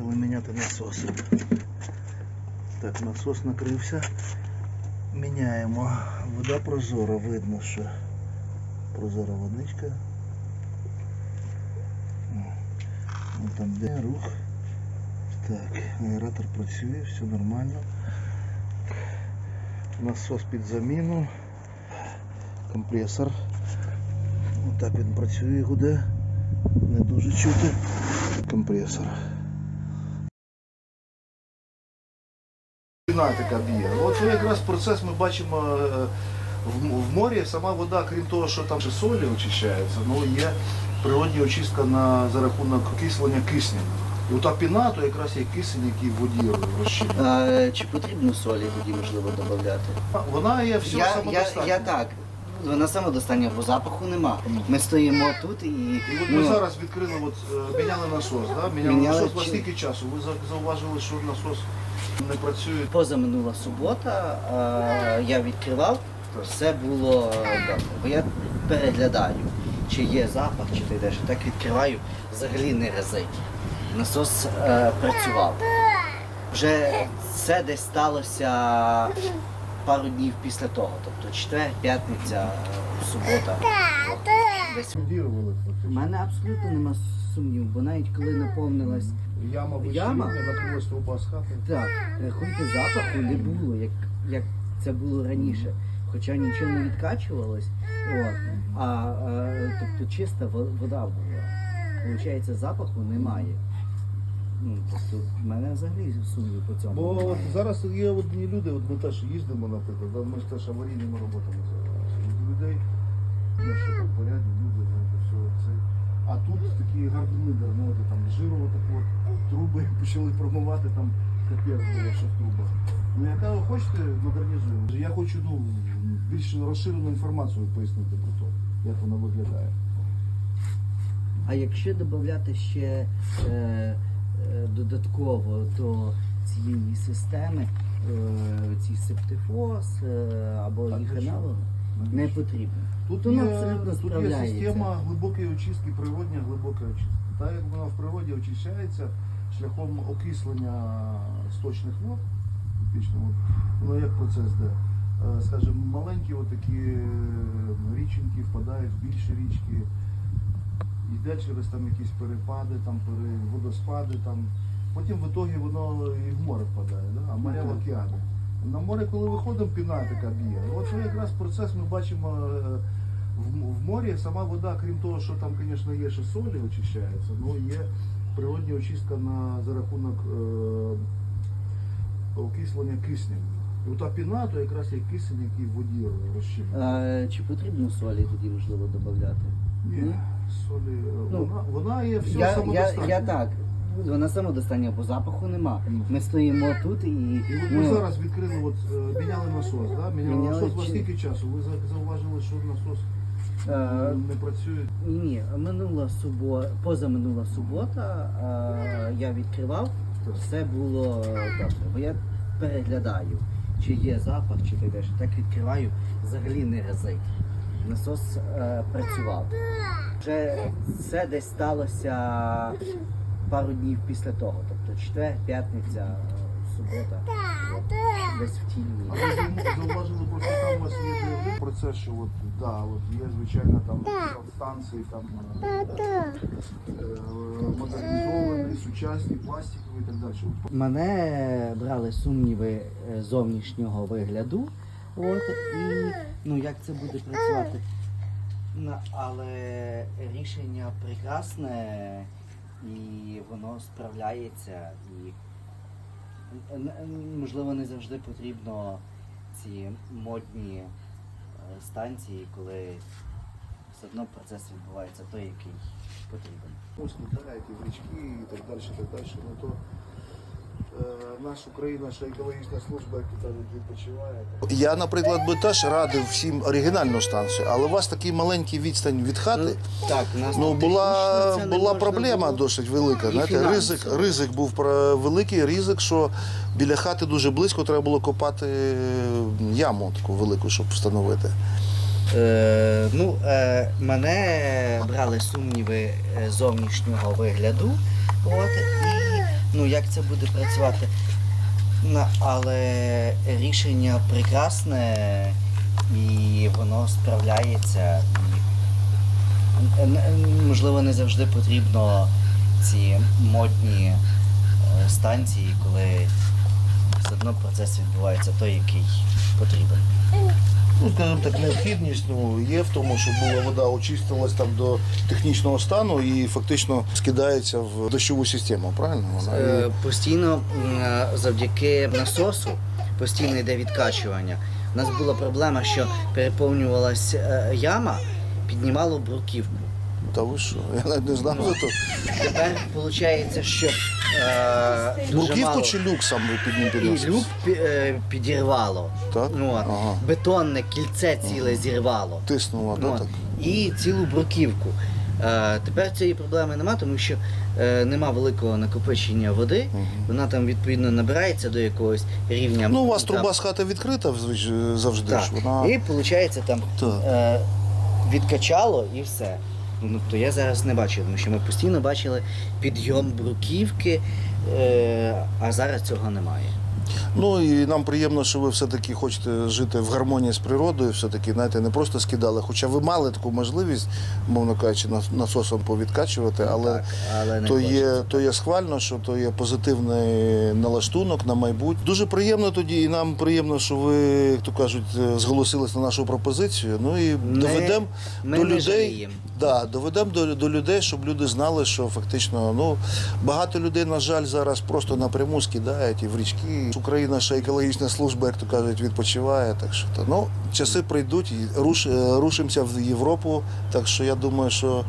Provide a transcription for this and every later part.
Поїхали міняти насос. Так, насос накрився. Міняємо. Вода прозора, видно, що прозора водичка. О, ну, там де рух. Так, аератор працює, все нормально. Насос під заміну. Компресор. Отак він працює, гуде. Не дуже чути. Компресор. Війна така б'є. От це якраз процес ми бачимо е, в, морі. Сама вода, крім того, що там ще солі очищається, ну є природня очистка на, за рахунок окислення киснем. І ота піна, то якраз є кисень, який в воді розчинений. Чи потрібно солі тоді можливо додати? Вона є все Я, я, самодостатня. я так. Вона самодостання, бо запаху нема. Ми стоїмо тут і. І от ми ну, зараз відкрили, от, е, міняли насос. Да? Міняли, Міняли насос. У вас скільки часу? Ви зауважили, що насос не працює. Позаминула субота а, я відкривав, все було е, добре. Бо я переглядаю, чи є запах, чи ти йдеш. Так відкриваю, взагалі не разить. Насос е, працював. Вже це десь сталося пару днів після того. Тобто четвер, п'ятниця, субота. Десь. Вірували У мене абсолютно нема сумніву, бо навіть коли наповнилась Яма Яма? накрилась труба з хати. Так, рахуйте, запаху не було, як, як це було раніше. Хоча нічого не відкачувалось. От. А, а, тобто чиста вода була. Получається, запаху немає. Ну, тобто, в мене взагалі сумнів по цьому. Бо от зараз є одні люди, от ми теж їздимо, наприклад, ми ж теж аварійними роботами займаємося. Людей, що там порядні люди, знаєте, все це. А тут такі гарні лидер, ну от там жирова так от, труби почали промивати, там капець було, що в трубах. Ну яка ви хочете, модернізуємо. Я хочу ну, більш розширену інформацію пояснити про те, як вона виглядає. А якщо додати ще е, е, додатково до цієї системи е, ці септифоз е, або А для їханалог, чого? не потрібно. Тут Воно є, абсолютно тут є справляється. система глибокої очистки, природня глибокої очистки. Так як вона в природі очищається шляхом окислення сточних вод, фактично, от, ну як процес де? Е, Скажімо, маленькі отакі е, річеньки впадають в більші річки, йде через там якісь перепади, там водоспади, там. потім в ітогі воно і в море впадає, да? а моря в так. океани. На море, коли виходимо, піна така б'є. От це якраз процес ми бачимо е, в, в морі. Сама вода, крім того, що там, звісно, є ще солі очищається, ну є природня очистка на, за рахунок е, окислення киснем. І ота піна, то якраз є кисень, який в воді розчинений. А, чи потрібно солі тоді можливо додати? Ні, солі, Ну, вона, вона є все Я, я, самодостатня. я так. Вона самодостання, бо запаху нема. Ми стоїмо тут і. І от ми ну, зараз відкрили, от, е, міняли насос, да? міняли Міняли насос. Чи- скільки часу? Ви за- зауважили, що насос е, не працює? Ні, ні, минула субота, позаминула субота е, я відкривав, все було добре. Бо я переглядаю, чи є запах, чи ти йдеш. Так відкриваю, взагалі не разить. Насос е, працював. Вже це десь сталося пару днів після того. Тобто четвер, п'ятниця, е, субота. От, десь в ті А дні. ви заум- зауважили просто там у вас є заявлення про це, що от, да, от є звичайно там станції, там е, е, модернізовані, сучасні, пластикові і так далі. Мене брали сумніви е, зовнішнього вигляду. От, і ну, як це буде працювати. Але рішення прекрасне і воно справляється. І можливо не завжди потрібно ці модні е, станції, коли все одно процес відбувається той, який потрібен. Ось і в річки і так далі, так далі. Ну то наша Україна, ще екологічна служба, як то кажуть, відпочиває. Я, наприклад, би теж радив всім оригінальну станцію, але у вас такий маленький відстань від хати. Так, у нас Ну, була, технічно це не була можна проблема було. досить велика. І Знаєте, фінансово. ризик, ризик був про- великий, ризик, що біля хати дуже близько треба було копати яму таку велику, щоб встановити. Е, ну, е, мене брали сумніви е, зовнішнього вигляду. От, і ну як це буде працювати. Ну, але рішення прекрасне і воно справляється. Можливо, не завжди потрібно ці модні е, станції, коли все одно процес відбувається той, який потрібен. Ну, скажімо так, необхідність ну, є в тому, щоб була вода очистилась там до технічного стану і фактично скидається в дощову систему, правильно? Вона і- Е, Постійно е, завдяки насосу постійно йде відкачування. У нас була проблема, що переповнювалась е, яма, піднімало бруківку. Та ви що? Я навіть не знав за то. Тепер виходить, що е, дуже Бруківку мало. чи люк сам ви під ним і підносите? люк пі- е, підірвало. Так? Ну, от. Ага. Бетонне кільце ціле зірвало. Тиснула, да, От. так? І цілу бруківку. Е, тепер цієї проблеми нема, тому що е, нема великого накопичення води. Вона там відповідно набирається до якогось рівня. Ну, у вас там, труба з хати відкрита звич- завжди Так. ж. Вона... І виходить там Так. е, відкачало і все. Ну, то я зараз не бачу, тому що ми постійно бачили підйом бруківки, е, а зараз цього немає. Ну і нам приємно, що ви все-таки хочете жити в гармонії з природою, все-таки, знаєте, не просто скидали. Хоча ви мали таку можливість, мовно кажучи, нас- насосом повідкачувати, але так, але то хочеться. є, то є схвально, що то є позитивний налаштунок на майбутнє. Дуже приємно тоді, і нам приємно, що ви, як то кажуть, е, зголосились на нашу пропозицію. Ну і доведемо до людей. Да, доведемо до, до людей, щоб люди знали, що фактично ну багато людей, на жаль, зараз просто напряму скидають і в річки. Україна ще екологічна служба, як то кажуть, відпочиває. Так що то ну часи прийдуть руш, е, рушимося в Європу. Так що я думаю, що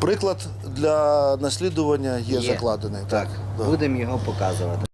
приклад для наслідування є, Є. закладений. Так, так. будемо його показувати.